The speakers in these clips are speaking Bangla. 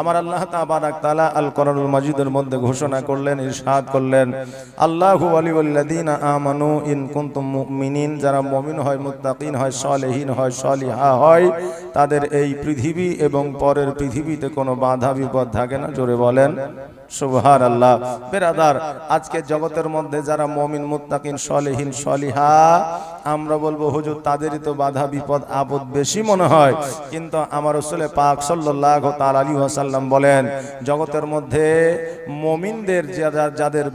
আমার আল্লাহ তাবারাক আল কোরআনুল মজিদের মধ্যে ঘোষণা করলেন, ইরশাদ করলেন, আল্লাহ আমানু ইন মুমিনিন যারা মমিন হয়, মুত্তাকিন হয়, সলেহীন হয়, সলিহা হয়, তাদের এই পৃথিবী এবং পরের পৃথিবীতে কোনো বাধা বিপদ থাকে না। জোরে বলেন। সুবহান আল্লাহ বেরাদার, আজকে জগতের মধ্যে যারা মমিন সলেহীন, সলিহা, আমরা বলব, হুজুর, তাদেরই তো বাধা, বিপদ বেশি মনে হয়। কিন্তু আমার পাক ওয়াসাল্লাম বলেন, জগতের মধ্যে মমিনদের যাদের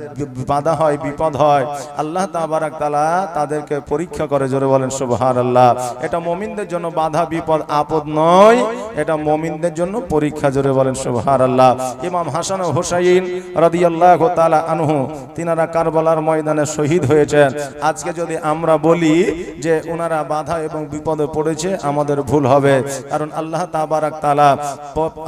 বাধা হয়, বিপদ হয়, আল্লাহ তাবারাক তাআলা তাদেরকে পরীক্ষা করে, জোরে বলেন, সুবহানাল্লাহ। এটা মমিনদের জন্য বাধা, বিপদ, আপদ নয়, এটা মমিনদের জন্য পরীক্ষা, জোরে বলেন, সুবহানাল্লাহ। ইমাম হাসান ও হুসাইন রাদিয়াল্লাহু তাআলা আনহু, তিনারা কারবালার ময়দানে শহীদ হয়েছেন। আজকে যদি আমরা বলি যে ওনারা বাধা এবং বিপদে পড়েছে, আমাদের ভুল হবে। কারণ আল্লাহ তাবারাক তাআলা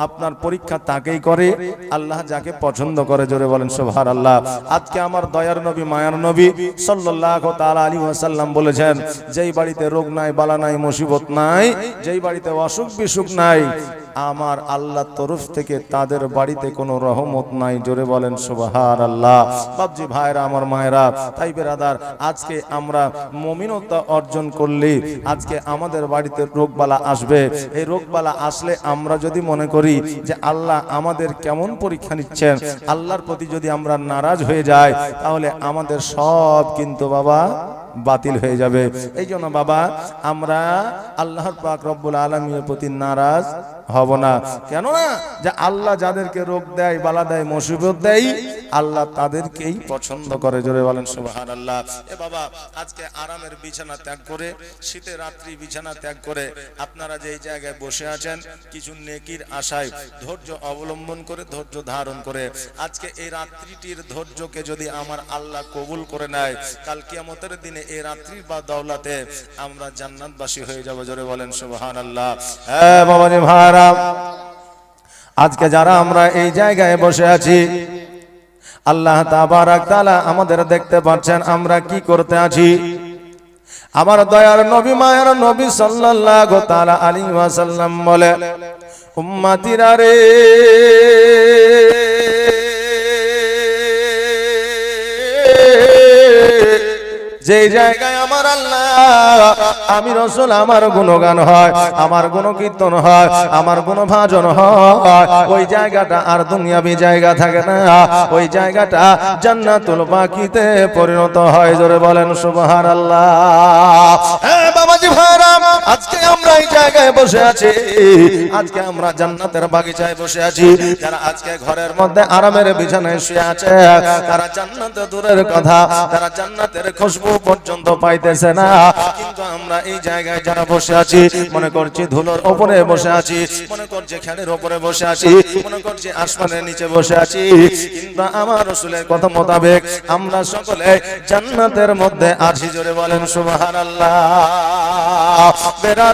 আপনার পরীক্ষা তাকেই করে, আল্লাহ যাকে পছন্দ করে, জোরে বলেন সুবহানাল্লাহ। আজকে আমার দয়ার নবী, মায়ার নবী সাল্লাল্লাহু তাআলা আলাইহি ওয়াসাল্লাম বলেছেন, যেই বাড়িতে রোগ নাই, বালা নাই, মুসিবত নাই, যেই বাড়িতে অসুখ বিসুখ নাই, আমার আল্লাহ তরফ থেকে তাদের বাড়িতে কোনো রহমত নাই, জোরে বলেন সুবাহার আল্লাহ বাবজি ভাইরা, আমার মায়েরা, তাই বেরাদার, আজকে আমরা মমিনতা অর্জন করলে আজকে আমাদের বাড়িতে রোগবালা আসবে। এই রোগবালা আসলে আমরা যদি মনে করি যে আল্লাহ আমাদের কেমন পরীক্ষা নিচ্ছেন, আল্লাহর প্রতি যদি আমরা নারাজ হয়ে যাই, তাহলে আমাদের সব কিন্তু বাবা বাতিল হয়ে যাবে। এই জন্য বাবা, আমরা আল্লাহর পাক রব্বুল আলমীর প্রতি নারাজ হব না। কেন না। যে আল্লাহ যাদেরকে রোগ দেয়, বালা দেয়, মুসিবত দেয়, আল্লাহ তাদেরকেই পছন্দ করে। জোরে বলেন এ বাবা, আজকে আরামের বিছানা ত্যাগ করে রাত্রি বিছানা ত্যাগ করে আপনারা জায়গায় বসে আছেন, কিছু নেকির আশায় ধৈর্য অবলম্বন করে, ধৈর্য ধারণ করে। আজকে এই রাত্রিটির ধৈর্যকে যদি আমার আল্লাহ কবুল করে নেয়, কাল দিনে এই রাত্রির বা দৌলাতে আমরা জান্নাতবাসী হয়ে যাব। জোরে বলেন আল্লাহ হ্যাঁ বাবাজি ভাড়া আজকে যারা আমরা এই জায়গায় বসে আছি, আল্লাহ তাআলা আমাদের দেখতে পাচ্ছেন আমরা কি করতে আছি। আমার দয়ার নবী, মায়ের নবী সাল্লাল্লাহু তাআলা আলাইহি ওয়াসাল্লাম বলে, উম্মতিরা রে যে জায়গায় আমার আল্লাহ, আমি রসুল, আমার গুণগান হয়, আমার গুণ কীর্তন হয়, আমার গুণ ভাজন হয়, ওই জায়গাটা আর দুনিয়াবি জায়গা থাকে না, ওই জায়গাটা জান্নাতুল বাকিতে পরিণত হয়, জোরে বলেন সুবহানাল্লাহ। আল্লাহ হ্যাঁ বাবাজি ভাইরাম, আজকে আমরা এই জায়গায় বসে আছি। আজকে আমরা জান্নাতের বাগিচায় বসে আছি। যারা আজকে ঘরের মধ্যে আরামের বিছানায় শুয়ে আছে, তারা জান্নাত দূরের কথা, তারা জান্নাতের খুশবু পর্যন্ত পাইতেছে না। কিন্তু আমরা এই জায়গায় যারা বসে আছি, মনে করছি ধুলোর ওপরে বসে আছি, মনে করছি খেলের ওপরে বসে আছি, মনে করছি আসমানের নিচে বসে আছি। কিন্তু আমার রসুলের কথা মোতাবেক আমরা সকলে জান্নাতের মধ্যে আছি জোরে বলেন সুবহানাল্লাহ।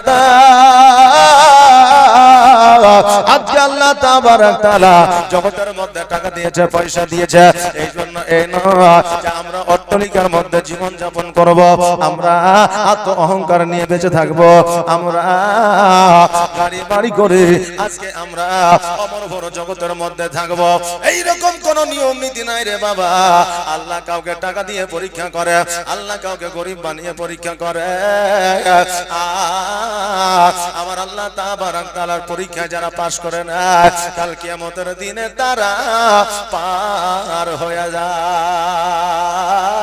বেরাদা আজকে আমরা অমর বড় জগতের মধ্যে কোন নিয়ম নীতি নাই রে বাবা। আল্লাহ কাউকে টাকা দিয়ে পরীক্ষা করে, আল্লাহ কাউকে গরিব বানিয়ে পরীক্ষা করে। আ- আমার আল্লাহ তাবারাক তাআলার পরীক্ষায় যারা পাশ করে না, কাল কিয়ামতের দিনে তারা পার হয়ে যায়।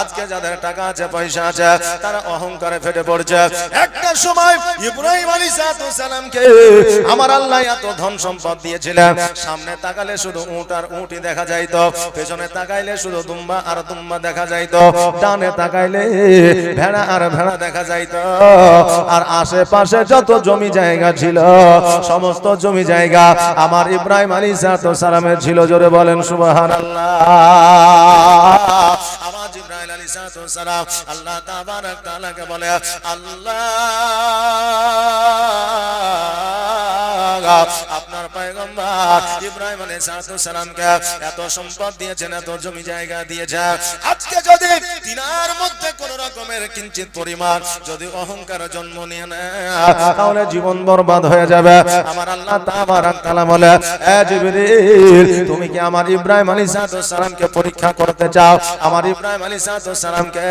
আজকে যাদের টাকা আছে, পয়সা আছে, তারা অহংকারে ফেটে পড়ছে। একটা সময় ইব্রাহিম আলাইহিস সালামকে আমার আল্লাহ এত ধন সম্পদ দিয়েছিলেন, সামনে তাকালে শুধু উট আর উটি দেখা যাইতো, পেছনে তাকাইলে শুধু দুম্বা আর দুম্বা দেখা যাইতো, ডানে তাকাইলে ভেড়া আর ভেড়া দেখা যাইতো। আর আশেপাশে যত জমি জায়গা ছিল, সমস্ত জমি জায়গা আমার ইব্রাহিম আলী সালামের ছিল, জোরে বলেন সুবাহান আল্লাহ আলাইহিস সালাম আল্লাহ তাবারাক তাআলাকে বলে আল্লাহ পয়গম্বর, ইব্রাহিম আলাইহিস সালামকে এত সম্পদ দিয়েছেন, এত জমি জায়গা আজকে যদি মধ্যে কোন রকমের কিঞ্চিত পরিমাণ যদি অহংকার জন্ম নিয়ে নেয়, তাহলে জীবন বরবাদ হয়ে যাবে। আমার আল্লাহ তাবারাক বলে, এ তুমি কি আমার ইব্রাহিম আলাইহিস সালামকে পরীক্ষা করতে চাও? আমার ইব্রাহিম আলাইহিস সালামকে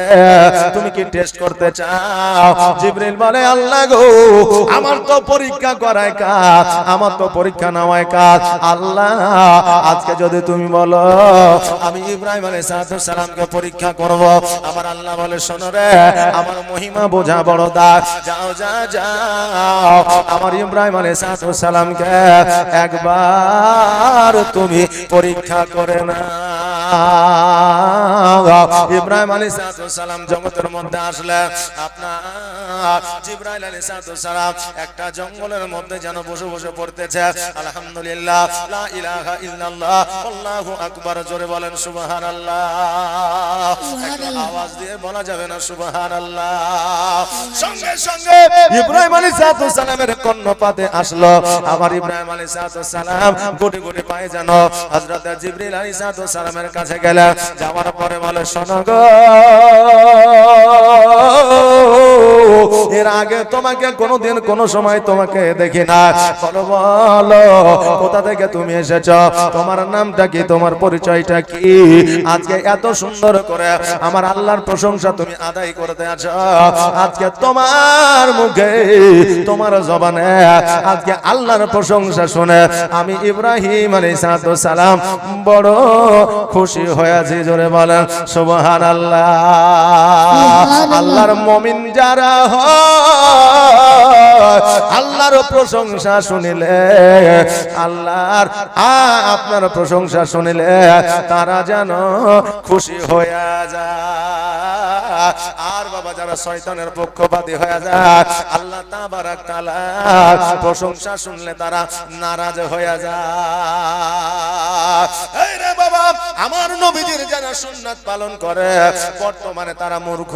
তুমি কি টেস্ট করতে চাও? জিবরিল বলে, আল্লাহ গো, আমার তো পরীক্ষা করায় কাজ, আমার তো পরীক্ষা নেওয়ায় কাজ। আল্লাহ, আজকে যদি তুমি বলো, আমি ইব্রাহিম আলী সালামকে পরীক্ষা করব। আমার আল্লাহ বলে, শোনো রে, আমার মহিমা বোঝা বড় দাস। যাও যা যাও। আমার ইব্রাহিম আলাইহিস সালামকে একবার তুমি পরীক্ষা করে না ইব্রাহিম আলাইহিস সালাম জগতের মধ্যে আসলে আপনার জিব্রাইল আলাইহিস সালাম একটা জঙ্গলের মধ্যে যেন বসে বসে পড়তেছে। আলহামদুলিল্লাহ লা ইলাহা ইল্লাল্লাহ আল্লাহু আকবার জোরে বলেন সুবহানাল্লাহ। আওয়াজ দিয়ে বলা যাবে না সুবহানাল্লাহ। সঙ্গে সঙ্গে ইব্রাহিম আলাইহিস সালামের কর্ণপাতে আসলো। আমার ইব্রাহিম আলাইহিস সালাম গুটি গুটি পায়ে যেন হযরত জিবরিল আলাইহিস সালামের কাছে গেলে যাওয়ার পরে বলে, শোনো গো, এর আগে তোমাকে কোনোদিন কোনো সময় তোমাকে দেখি না। বলো বলো, কোথা থেকে তুমি এসেছ? তোমার নামটা কি? তোমার পরিচয়টা কি? আজকে এত সুন্দর করে আমার আল্লাহর প্রশংসা তুমি আদায় করতে আছো। আজকে তোমার মুখে, তোমার জবানে, আজকে আল্লাহর প্রশংসা শুনে আমি ইব্রাহিম আলাইহিস সালাম বড় খুশি হয়েছি জোরে বলেন সুবহান আল্লাহ আল্লাহর মমিন যারা হ আল্লাহর প্রশংসা শুনিলে আল্লাহর আপনার প্রশংসা শুনিলে তারা যেন খুশি হয়ে যায়। আর বাবা যারা শয়তানের পক্ষপাতী হয়ে যায় আল্লাহ তাবারাক তাআলা প্রশংসা শুনলে তারা নারাজ হয়ে যায়। নবীজির যারা সুন্নাত পালন করে বর্তমানে তারা মূর্খ।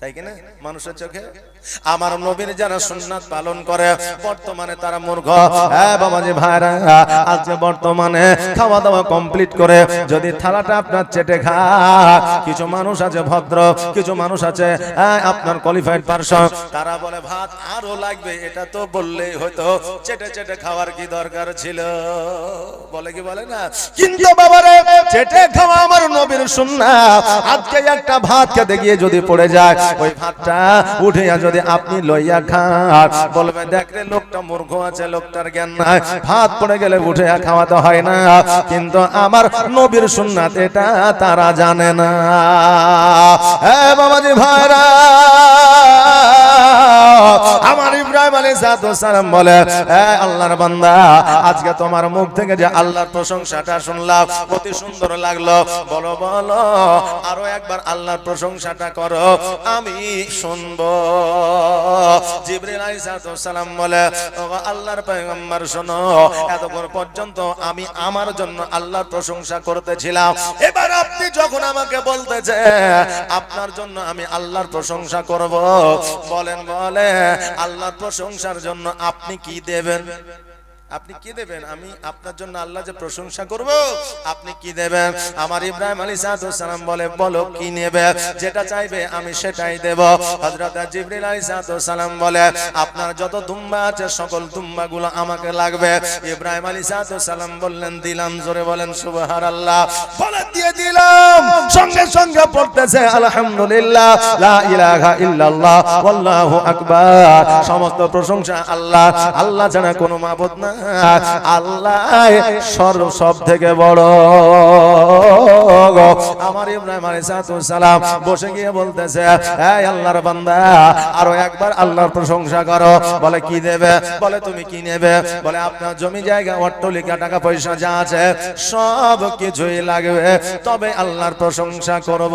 তাই কিনা মানুষের চোখে আমার নবীর যারা সুন্নাত পালন করে, বর্তমানে তারা মূর্খ। হ্যাঁ বাবাজি ভাইরা, আজকে বর্তমানে খাওয়া দাওয়া কমপ্লিট করে যদি থালাটা আপনার চেটে খা কিছু মানুষ আছে ভদ্র, কিছু মানুষ আছে আপনার কোয়ালিফাইড পারসন তারা বলে, ভাত আরও লাগবে, এটা তো বললেই হয়তো চেটে চেটে খাওয়ার কি দরকার ছিল? বলে কি বলে না? কিন্তু বাবারে, চেটে খাওয়া আমার নবীর সুন্নাত। আজকে একটা ভাত খেতে গিয়ে যদি পড়ে যায়, ওই ভাতটা উঠে যদি আপনি লইয়া খান, বলবে দেখলে লোকটা মূর্খ আছে, লোকটার জ্ঞান নাই। ভাত পড়ে গেলে উঠে খাওয়াতে হয় না। কিন্তু আমার নবীর সুন্নাত এটা, তারা জানে না। হ্যাঁ বাবাজি ভাইরা আমার ইব্রাহিম আলাইহিস সালাম বলে আল্লাহর বান্দা, আজকে তোমার মুখ থেকে যে আল্লাহর প্রশংসাটা শুনলাম, অতি সুন্দর লাগল। বলো বলো, আরও একবার আল্লাহর প্রশংসাটা করো, আমি শুনব। বলে আল্লাহর শোনো পর্যন্ত আমি আমার জন্য আল্লাহর প্রশংসা করতেছিলাম। এবার আপনি যখন আমাকে বলতেছে, আপনার জন্য আমি আল্লাহর প্রশংসা করব। বলেন বলে আল্লাহর প্রশংসার জন্য আপনি কি দেবেন? আপনি কি দেবেন? আমি আপনার জন্য আল্লাহ যে প্রশংসা করব, আপনি কি দেবেন? আমার ইব্রাহিম আলী সালাম বলে, বলো কি নেবে? যেটা চাইবে আমি সেটাই দেব। হযরত জিবরিল আলী সালাম বলে, আপনার যত দুম্বা আছে, সকল দুম্বা গুলো আমাকে লাগবে। ইব্রাহিম আলী সালাম বললেন, দিলাম, জোরে বলেন, সুবহানাল্লাহ। বলে দিয়ে দিলাম। সঙ্গে সঙ্গে পড়তেছে, আলহামদুলিল্লাহ, লা ইলাহা ইল্লাল্লাহ, ওয়াল্লাহু আকবার। সমস্ত প্রশংসা আল্লাহ আল্লাহ ছাড়া কোনো মাবুদ না আল্লাহ সর্ব সব থেকে বড় আমার ইব্রাহিম আলাইহিস সালাম বসে গিয়ে বলতেছে, এই আল্লাহর বান্দা, আরও একবার আল্লাহর প্রশংসা করো। বলে, কি দেবে? বলে, তুমি কি নেবে? বলে, আপনার জমি জায়গা, অট্টলিকা, টাকা পয়সা যা আছে, সব কিছুই লাগবে। তবে আল্লাহর প্রশংসা করব।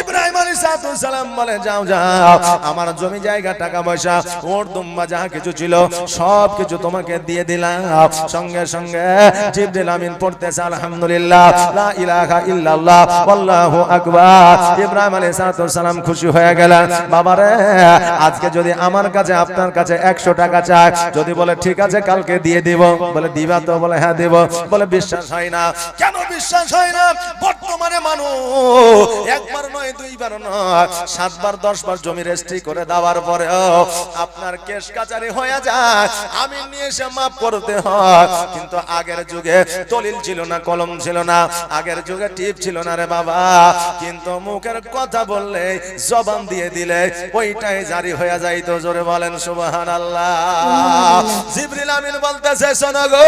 ইব্রাহিম আলাইহিস সালাম বলে, যাও যাও। আমার জমি জায়গা, টাকা পয়সা, ওর দুম্বা যা কিছু ছিল, সব সব কিছু তোমাকে দিয়ে দিলাম। সঙ্গে সঙ্গে জিবরিল আমিন পড়তেছে, আলহামদুলিল্লাহ। লা ইলাহা ইল্লাল্লাহ, আল্লাহু আকবার। ইব্রাহিম আলাইহিস সালাম খুশি হয়ে গেলেন। বাবারে, আজকে যদি আমার কাছে, আপনার কাছে 100 টাকা চায়, যদি বলে, ঠিক আছে, কালকে দিয়ে দিব। বলে, দিবা তো? বলে হ্যাঁ দেব। বলে, বিশ্বাস হয় না। কেন বিশ্বাস হয় না? বর্তমানে মানুষ একবার নয়, দুইবার নয়, সাতবার, দশবার জমি রেজিস্ট্রি করে দেওয়ার পরেও আপনার কেশ কাচারি হয়ে যায়। আমি নিয়ে এসে মাফ করতে হয়। কিন্তু আগের যুগে দলিল ছিল না কলম ছিল না। আগের যুগে টিপ ছিল না রে বাবা। কিন্তু মুখের কথা বললে জবান দিয়ে দিলে ওইটাই জারি হয়ে যাইতো। জোরে বলেন সুবাহান আল্লাহ জিবরিল আমিন বলতেছে শোনো গো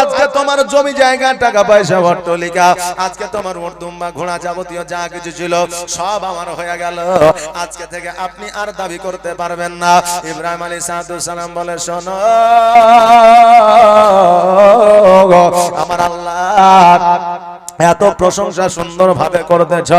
আজকে তোমার জমি জায়গা টাকা পয়সা অট্টলিকা আজকে তোমার ওট দুম্বা ঘোড়া যাবতীয় যা কিছু ছিল সব আমার হয়ে গেল। আজকে থেকে আপনি আর দাবি করতে পারবেন না। ইব্রাহিম আলী সালাম বলে শোনো আমার আল্লাহ এত প্রশংসা সুন্দর ভাবে করতেছ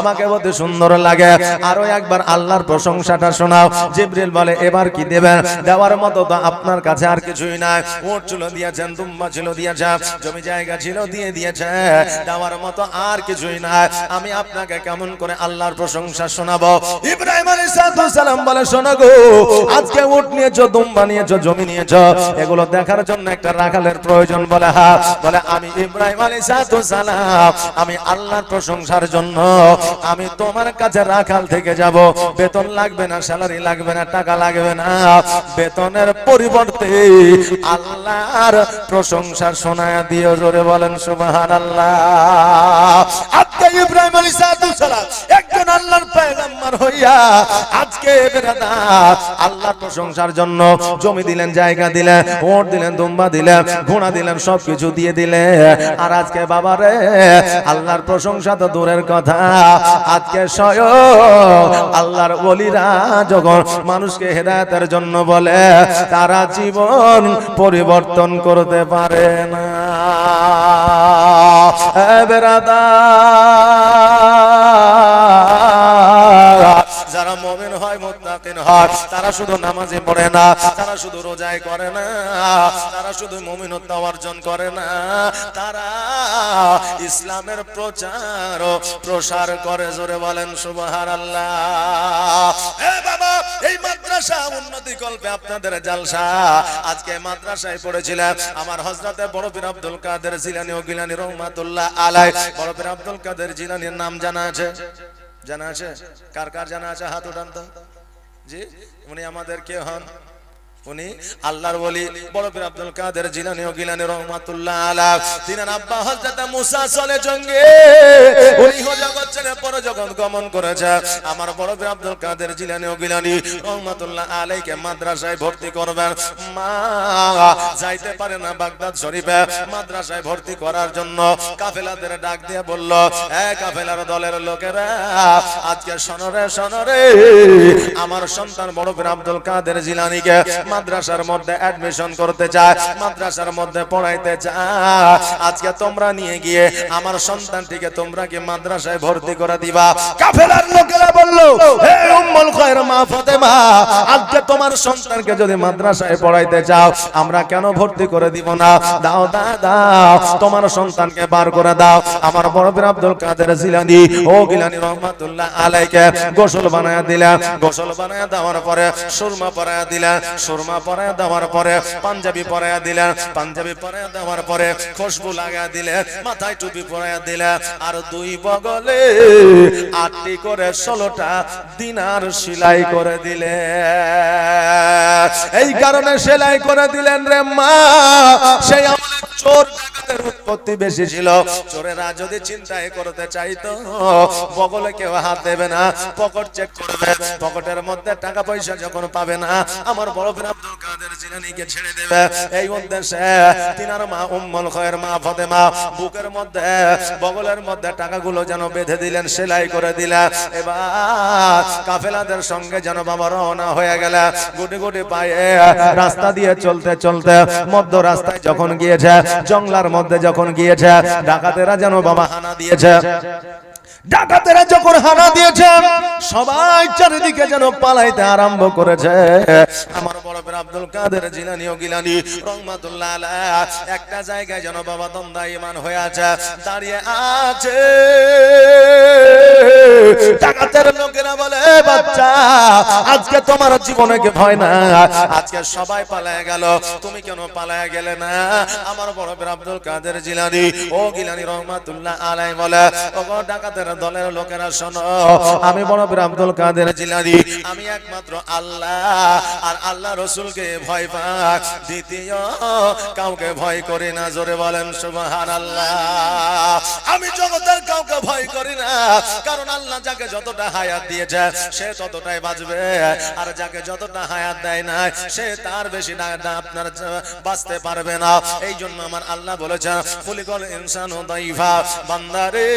আমাকে বলতে সুন্দর লাগে। আরও একবার আল্লাহর প্রশংসাটা শোনাও। জিব্রিল বলে, এবার কি দেবেন? দেওয়ার মতো তো আপনার কাছে আর কিছুই নাই। উট ছিল দিয়েছেন, দুম্বা ছিল দিয়েছেন জমি জায়গা ছিল দিয়ে দিয়েছে, দেওয়ার মতো আর কিছুই নাই। আমি আপনাকে কেমন করে আল্লাহর প্রশংসা শোনাবো? ইব্রাহিম আলাইহিস সালাম বলে, শোনো গো, আজকে উট নিয়েছো, দুম্বা নিয়েছো, জমি নিয়েছো, এগুলো দেখার জন্য একটা রাখালের প্রয়োজন বলে হা বলে, আমি ইব্রাহিম আলাইহিস সালাম আমি আল্লাহর প্রশংসার জন্য আমি তোমার কাছে রাখাল থেকে যাব। বেতন লাগবে না, স্যালারি লাগবে না, টাকা লাগবে না। বেতনের পরিবর্তে আল্লাহর প্রশংসা শোনায় দিও, জোরে বলেন সুবহানাল্লাহ। আজকে ইব্রাহিম আলাইহিস সালাম একজন আল্লাহর পয়গম্বর হইয়া আজকে আল্লাহর প্রশংসার জন্য জমি দিলেন, জায়গা দিলেন, ওট দিলেন, দুম্বা দিলেন, ঘোড়া দিলেন, সবকিছু দিয়ে দিলেন। আর আজকে বাবারে আল্লাহর প্রশংসা তো দূরের কথা। আজকে স্বয়ং আল্লাহর বলিরা যখন মানুষকে হেদায়তের জন্য বলে, তারা জীবন পরিবর্তন করতে পারে না। এ যারা মমিন হয়, মুত্তাকিন হয়, তারা শুধু নামাজে পড়ে না, তারা শুধু রোজায় করে না, তারা শুধু মমিনত্ব অর্জন করে না, তারা ইসলামের প্রচার ও প্রসার করে। জোরে বলেন সুবহান আল্লাহ বাবা, এই মাদ্রাসা উন্নতি কল্পে আপনাদের জালসা। আজকে মাদ্রাসায় পড়েছিলাম আমার হজরতে বড় পীর আব্দুল কাদের জিলানি ও গিলানি রহমাতুল্লাহ আলাই বড় পীর আব্দুল কাদের জিলানির নাম জানা আছে? জানা আছে? কার কার জানা আছে? হাত উঠান তো। জি উনি আমাদের কে হন। উনি আল্লাহর বলি বড় পীর আব্দুল কাদের জিলানি ও গিলানি রহমাতুল্লাহ আলা। তিনার আব্বা হযরত মুসা চলে জঙ্গে। উনি জগৎ ছেড়ে পরজগৎ গমন করেছে, আমার বড় পীর আব্দুল কাদের জিলানি ও গিলানি রহমাতুল্লাহ আলাইকে মাদ্রাসায় ভর্তি করবেন। মা, যাইতে পারে না বাগদাদ শরীফে মাদ্রাসায় ভর্তি করার জন্য। কাফেলাদের ডাক দিয়ে বলল, এ কাফেলার দলের লোকেরা, আজকে শোনরে শোনরে আমার সন্তান বড় পীর আব্দুল কাদের জিলানিকে মাদ্রাসার মধ্যে অ্যাডমিশন করতে চায় মাদ্রাসার মধ্যে পড়াইতে চায় আজকে তোমরা নিয়ে গিয়ে আমার সন্তানটিকে তোমরা কি মাদ্রাসায় ভর্তি করে দিবা? কাফেলার লোকেরা বলল, হে উম্মুল খায়র মা ফাতেমা, আজকে তোমার সন্তানকে যদি মাদ্রাসায় পড়াইতে চাও আমরা কেন ভর্তি করে দিব না? দাও দাও, তোমার সন্তানকে বার করে দাও। আমার বড় বীর আব্দুল কাদের জিলানি, ও গিলানি রহমাতুল্লাহ আলাইকে গোসল বানায়া দিলেন। গোসল বানায়া দেওয়ার পরে সুরমা পরায়া দিলেন। সুরমা পরায়া দেওয়ার পরে পাঞ্জাবি পরায়া দিলেন, পাঞ্জাবি পরায়া দেওয়ার পরে খুশবু লাগায়া দিলেন, মাথায় টুপি পরায়া দিলেন। আর দুই বগলে আটটি করে ষোলোটা দিনার সেলাই করে দিলেন। এই কারণে সেলাই করে দিলেন রে মা। সেই চোর ডাকাতের উৎপত্তি বেশি ছিল। চোরেরা যদি চিন্তায় করতে চাইতো, বগলে কেউ হাত দেবে না, পকেট চেক করবে। পকেটের মধ্যে টাকা পয়সা যখন পাবে না, আমার বড় আব্দুল কাদের জিলানীকে ছেড়ে দেবে। এই উদ্দেশ্যে তিনার মা উম্মুল মা ফাতেমা বুকের মধ্যে, বগলের মধ্যে টাকাগুলো যেন বেঁধে দিলেন, সেলাই করে এবার কাফেলাদের সঙ্গে যেন বাবা রওনা হয়ে গেল। গুটি গুটি পায়ে রাস্তা দিয়ে চলতে চলতে মধ্য রাস্তায় যখন গিয়েছে জংলার মধ্যে যখন গিয়েছে, ডাকাতেরা যেন বাবা হানা দিয়েছে। ডাকাতেরা যখন হানা দিয়েছে, সবাই চারিদিকে যেন পালাইতে আরম্ভ করেছে। আমার বড় বীর আব্দুল কাদের জিলানি ও গিলানি, রহমাতুল্লাহ একটা জায়গায় যেন বাবা দন্দা ইমান হয়ে আছে, দাঁড়িয়ে আছে। ডাকাতের লোকেরা বলে, বাচ্চা, আজকে তোমার জীবনে ভয় না আজকে সবাই পালায় গেল। তুমি কেন পালায় গেলে না? আমার বড় বীর আব্দুল কাদের জিলানি ও গিলানি রহমাতুল্লাহ আলাই বলে ও ডাকাতের দলের লোকেরা শোনো। আমি বড় বীর আব্দুল কাদের জিলানি। আমি একমাত্র আল্লাহ আর আল্লাহ রসুলকে ভয় পাক। দ্বিতীয় কাউকে ভয় করি না জোরে বলেন সুবহান আল্লাহ আমি জগতের কাউকে ভয় করি না কারণ আল্লাহ যাকে যতটা হায়াত দিয়েছে সে ততটাই বাঁচবে। আর যাকে যতটা হায়াত দেয় না সে তার বেশি না আপনার বাঁচতে পারবে না। এই জন্য আমার আল্লাহ বলেছেন ফুলিকল ইনসান ও দাইফা বান্দারে।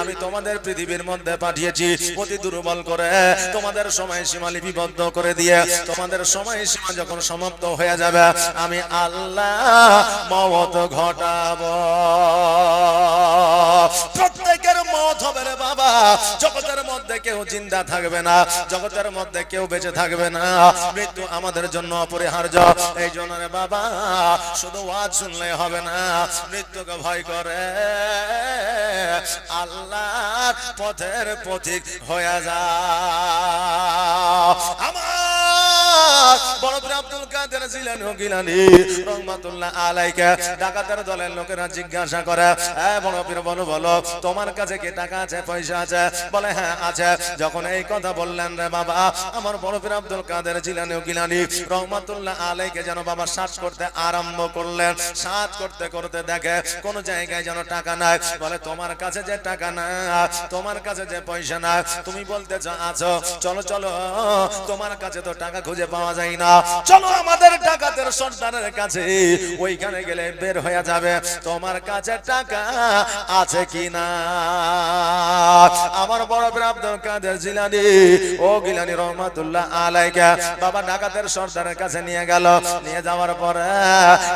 আমি তোমাদের পৃথিবীর মধ্যে পাঠিয়েছি। অতি দুর্বল করে। তোমাদের সময় সীমা লিপিবদ্ধ করে দিয়ে তোমাদের সময় সীমা যখন সমাপ্ত হয়ে যাবে, আমি আল্লাহ মত ঘটাবো। হবে রে বাবা। জগতের মধ্যে কেউ জিন্দা থাকবে না, জগতের মধ্যে কেউ বেঁচে থাকবে না। মৃত্যু আমাদের জন্য অপরিহার্য। এই জন্য রে বাবা, শুধু ওয়াজ শুনলে হবে না, মৃত্যুকে ভয় করে। আল্লাহ পথের পথিক হয়ে যা আমার হ্যাঁ আরম্ভ করলেন। শ্বাস করতে করতে দেখে কোন জায়গায় যেন টাকা নাই। বলে, তোমার কাছে যে টাকা না, তোমার কাছে যে পয়সা না, তুমি বলতে আছো, চলো চলো, তোমার কাছে তো টাকা খুঁজে পাওয়া না। চলো আমাদের ডাকাতের সর্দারের কাছে ওইখানে গেলে বের হয়ে যাবে। তোমার কাছে টাকা আছে কি না আমার বড় আব্দুল কাদের জিলানি, ও গিলানি রহমাতুল্লাহ আলাইকা, বাবা ডাকাতের সর্দারের কাছে নিয়ে গেল। নিয়ে যাওয়ার পরে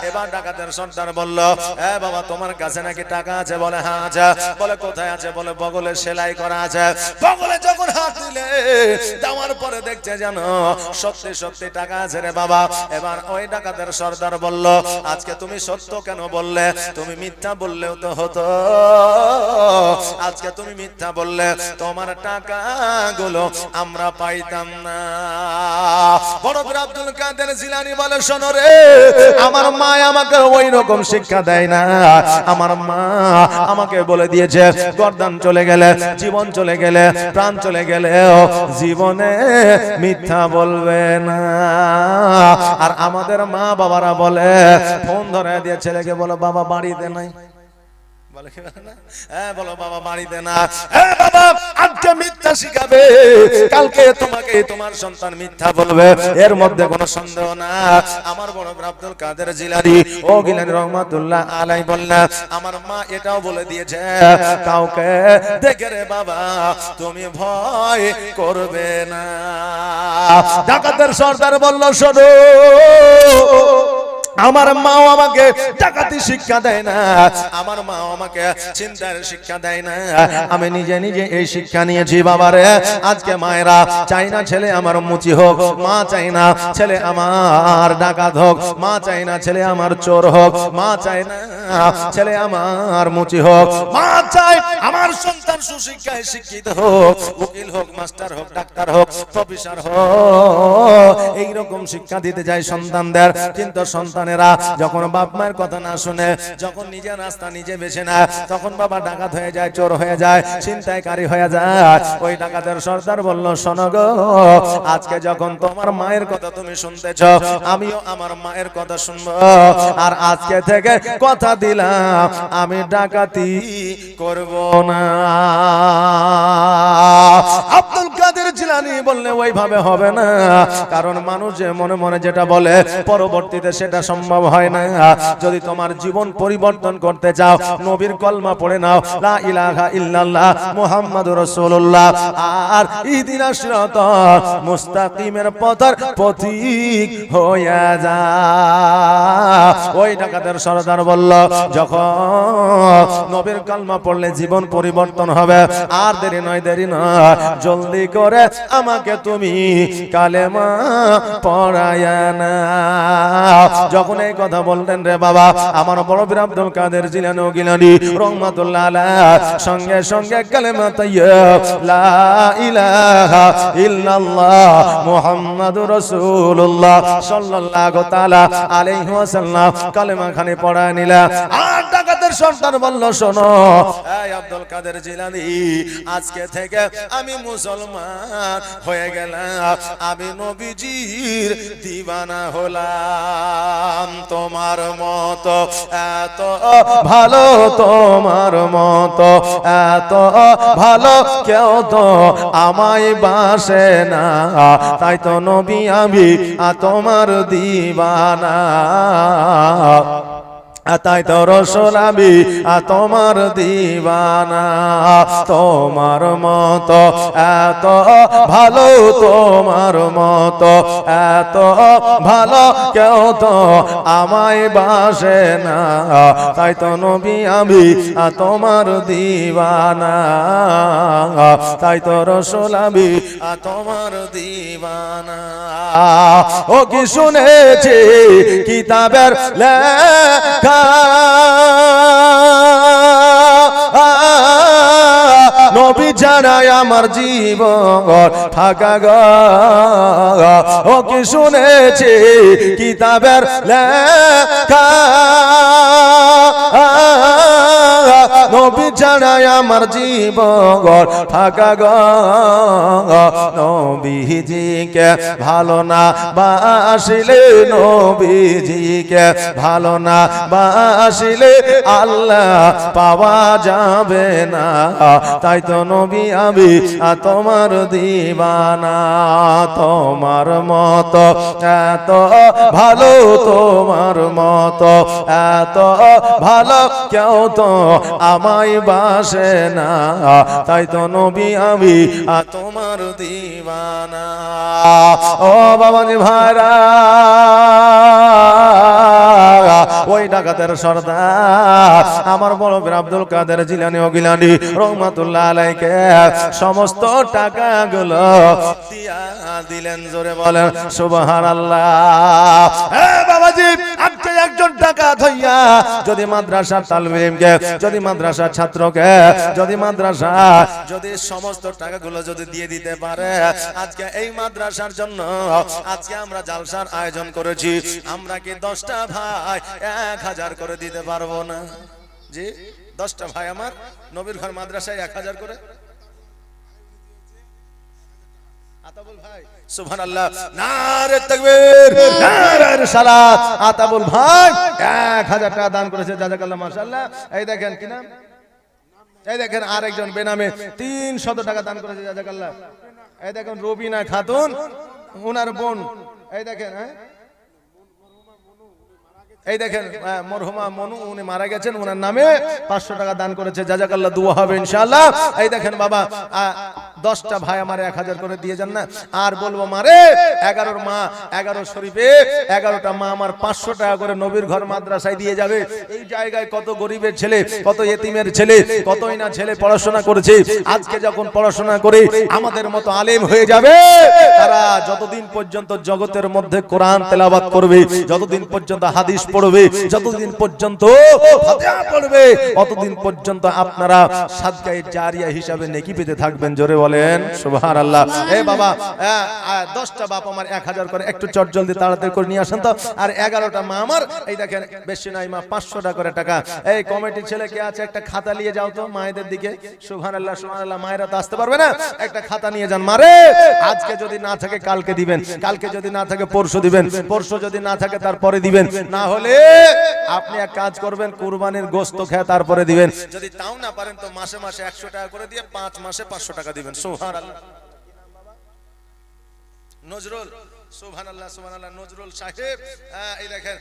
এবার ডাকাতের সর্দার বলল, এ বাবা, তোমার কাছে নাকি টাকা আছে? বলে হ্যাঁ আছে। বলে, কোথায় আছে? বলে, বগলে সেলাই করা আছে। বগলে যখন হাত দিলে, দেওয়ার পরে দেখছে যেন সত্যি সত্যি টাকা আছে রে বাবা। এবার ওই ডাকাতের সর্দার বলল, আজকে তুমি সত্য কেন বললে? তুমি মিথ্যা বললেও তো হতো। আজকে তুমি মিথ্যা বললে, তোমার টাকা গুলো আমরা পাইতাম না। বড় আব্দুল কাদের জিলানি বলে, শোনো রে, আমার মা আমাকে ওই রকম শিক্ষা দেয় না। আমার মা আমাকে বলে দিয়েছে, গর্দান চলে গেলে, জীবন চলে গেলে, প্রাণ চলে গেলে জীবনে মিথ্যা বলবে না। আর আমাদের মা বাবারা বলে, ফোন ধরে দিয়ে ছেলেকে বলো, বাবা, বাড়িতে নাই। এর মধ্যে কোনো সন্দেহ না। আমার বড় কাদের আমার মা এটাও বলে দিয়েছে, কাউকে দেখে রে বাবা, তুমি ভয় করবে না। ডাকাতের সর্দার বলল শোনো আমার মাও আমাকে ডাকাতি শিক্ষা দেয় না। আমার মা আমাকে চিন্তার শিক্ষা দেয় না। আমি নিজে নিজে এই শিক্ষা নিয়েছি বাবারে। আজকে মায়েরা চাই না ছেলে আমার মুচি হোক, মা চাই না ছেলে আমার ডাকাত হোক, মা চাই না ছেলে আমার চোর হোক, মা চাই না ছেলে আমার মুচি হোক, মা চাই আমার সন্তান সুশিক্ষায় শিক্ষিত হোক, উকিল হোক, মাস্টার হোক, ডাক্তার হোক, প্রফেসর হোক। এইরকম শিক্ষা দিতে যায় সন্তানদের, কিন্তু সন্তানেরা যখন বাপ মায়ের কথা না শুনে, যখন নিজের রাস্তা নিজে বেছে নেয়, তখন বাবা ডাকাত হয়ে যায়, চোর হয়ে যায় চিন্তায়কারী হয়ে যায়। ওই ডাকাতের সর্দার বলল, শোনো আজকে যখন তোমার মায়ের কথা তুমি শুনতেছ, আমিও আমার মায়ের কথা শুনব। আর আজকে থেকে কথা দিলাম, আমি ডাকাতি করব না। জিলানি বললে ওইভাবে হবে না। কারণ মানুষ যে মনে মনে যেটা বলে, পরবর্তীতে সেটা সম্ভব হয় না। যদি তোমার জীবন পরিবর্তন করতে চাও, নবীর কলমা পড়ে নাও ইল্লাল্লাহ আর মুস্তাকিমের পথের পথিক হয়ে যা। ওই ডাকাতের সরদার বলল, যখন নবীর কলমা পড়লে জীবন পরিবর্তন হবে, আর দেরি নয় দেরি নয়। জলদি করে আমাকে তুমি কালেমা পড়ায়া না। যখন এই কথা বললেন রে বাবা, আমার বড় বীর আব্দুল কাদের জিলানি গিলানি রহমাতুল্লাহ সঙ্গে সঙ্গে কালেমা তাইয়্যিব লা ইলাহা ইল্লাল্লাহ মুহাম্মাদুর রাসূলুল্লাহ কালেমা খানে পড়া নিলা। আর ডাকাতের সর্দার বলল, শোনো, এই আব্দুল কাদের জিলানি, আজকে থেকে আমি মুসলমান হয়ে গেলাম। আমি নবীজির দিবানা হলাম। তোমার মতো এত ভালো, তোমার মত এত ভালো, কেউ তো আমায় বাসে না। তাই তো নবী আমি আ তোমার দিবানা। তাই তো আ তোমার দিবানা, তোমার মত, এত ভালো তোমার মত, এত ভালো কেউ তো আমায় বাসে না। তাই তো নবী আমি তোমার দিবানা, তাই তো আ তোমার দিবানা। ও কি শুনেছি কিতাবের লেখা নবী জানায় আমার জীবন থাকা গ। ও কি শুনেছি? কিতাবের লেখা। ছাড়াই আমার জীবন থাকা গ। নবীজিকে ভালো না বাসিলে, নবীজিকে ভালো না বাসিলে আল্লাহ পাওয়া যাবে না। তাই তো নবী আমি তোমার দিবানা, তোমার মতো, এত ভালো তোমার মতো, এত ভালো কেউ তো আমায় বাসে না। তাই তো নবী আমি আ তোমার দিবানা ও বাবাজি ভাইরা, ওই ডাকাতের সর্দার, আমার বড় বীর আব্দুল কাদের জিলানি ও গিলানি, রহমাতুল্লাহ আলাইকে সমস্ত টাকাগুলো দিয়া দিলেন, জোরে বলেন, সুবহানাল্লাহ। এ বাবাজি টাকা ধইয়া যদি যদি যদি মাদ্রাসা, যদি সমস্ত যদি দিয়ে দিতে পারে, আজকে এই মাদ্রাসার জন্য আজকে আমরা জালসার আয়োজন করেছি। আমরা কি দশটা ভাই এক হাজার করে দিতে পারব না? জি, দশটা ভাই আমার নবীর ঘর মাদ্রাসায় এক হাজার করে আতাবুল ভাই সুবহানাল্লাহ। নারে তাকবীর। নারে রিসালাত আতাবুল ভাই 1000 টাকা দান করেছে জাযাকাল্লাহ মাশাআল্লাহ। এই দেখেন কি নাম? এই দেখেন আরেকজন বেনামে 300 টাকা দান করেছে জাযাকাল্লাহ এই দেখেন রবিনা খাতুন ওনার বোন। এই দেখেন হ্যাঁ? এই দেখেন আহ, মরহুমা মনু উনি মারা গেছেন ওনার নামে পাঁচশো টাকা দান করেছে জাজাকাল্লাহ দুয়া হবে ইনশাআল্লাহ। এই দেখেন বাবা দশটা ভাই আমার এক হাজার করে দিয়ে যান না? আর বলব মারে এগারোর মা, এগারো শরীফে, এগারোটা মা আমার পাঁচশো টাকা করে নবীর ঘর মাদ্রাসায় দিয়ে যাবে। এই জায়গায় কত গরিবের ছেলে, কত এতিমের ছেলে, কতই না ছেলে পড়াশোনা করেছে। আজকে যখন পড়াশোনা করে আমাদের মতো আলেম হয়ে যাবে, তারা যতদিন পর্যন্ত জগতের মধ্যে কোরআন তেলাবাদ করবে, যতদিন পর্যন্ত হাদিস পড়বে, যতদিন পর্যন্ত পড়বে, অতদিন পর্যন্ত আপনারা সাদগায়ে জারিয়া হিসাবে নেকি পেতে থাকবেন। জোরে বলেন সুবহানাল্লাহ। এ বাবা দশটা বাপ আমার এক হাজার করে একটু চট জলদি তাড়াতাড়ি করে নিয়ে আসেন তো। আর এগারোটা মা আমার এই দেখেন বেশি নাই মা পাঁচশো টাকা করে টাকা। এই কমিটির ছেলে কে আছে একটা খাতা নিয়ে যাও তো মায়েদের দিকে। সুবহানাল্লাহ সুবহানাল্লাহ মায়েরা তো আসতে পারবে না। একটা খাতা নিয়ে যান। মারে আজকে যদি না থাকে কালকে দিবেন কালকে যদি না থাকে পরশু দিবেন পরশু যদি না থাকে তারপরে দিবেন। না হলে আপনি এক কাজ করবেন কুরবানির গোস্ত খেয়ে তারপরে দিবেন। যদি তাও না পারেন তো মাসে মাসে একশো টাকা করে দিয়ে পাঁচ মাসে পাঁচশো টাকা দিবেন। সোহান নজরুল সুবহানাল্লাহ সুবহানাল্লাহ নজরুল সাহেব হ্যাঁ, এই দেখেন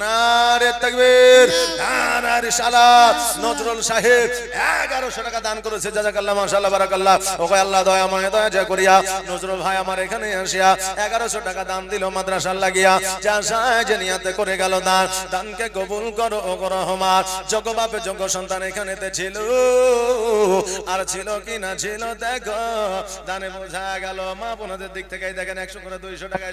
নারে তাকবীর নারে রিসালাত নজরুল সাহেব 1100 টাকা দান করেছে জাযাকাল্লাহ মাশাআল্লাহ বারাকাল্লাহ। ওকে আল্লাহ দয়া মায়া দয়া যা করিয়া নজরুল ভাই আমার এখানে আসিয়া 1100 টাকা দান দিল মাদ্রাসার লাগিয়া। যা সাহায্য নিয়াতে করে গেল দান দানকে কবুল করো ও রহমান। যোগ্য বাপে যোগ্য সন্তান এখানেতে ছিল আর ছিল কি না ছিল দেখো দানে বোঝা গেল মা বোনদের দিক থেকে দেখেন একশো করে দুইশো টাকা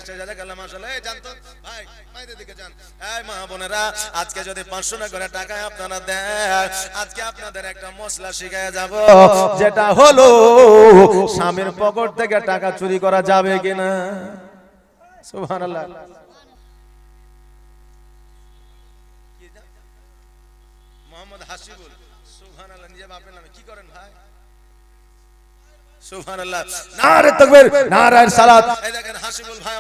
আজকে যদি পাঁচশো টাকা করে টাকা আপনারা দেন, আজকে আপনাদের একটা মশলা যাব, যেটা হলো, স্বামীর থেকে টাকা চুরি করা যাবে কিনা? মোহাম্মদ হাসিবুল নিজে বাপের নামে, কি করেন ভাই? সুবহানাল্লাহ। নারে তাকবীর নারায়ে সালাত। দেখেন ভাই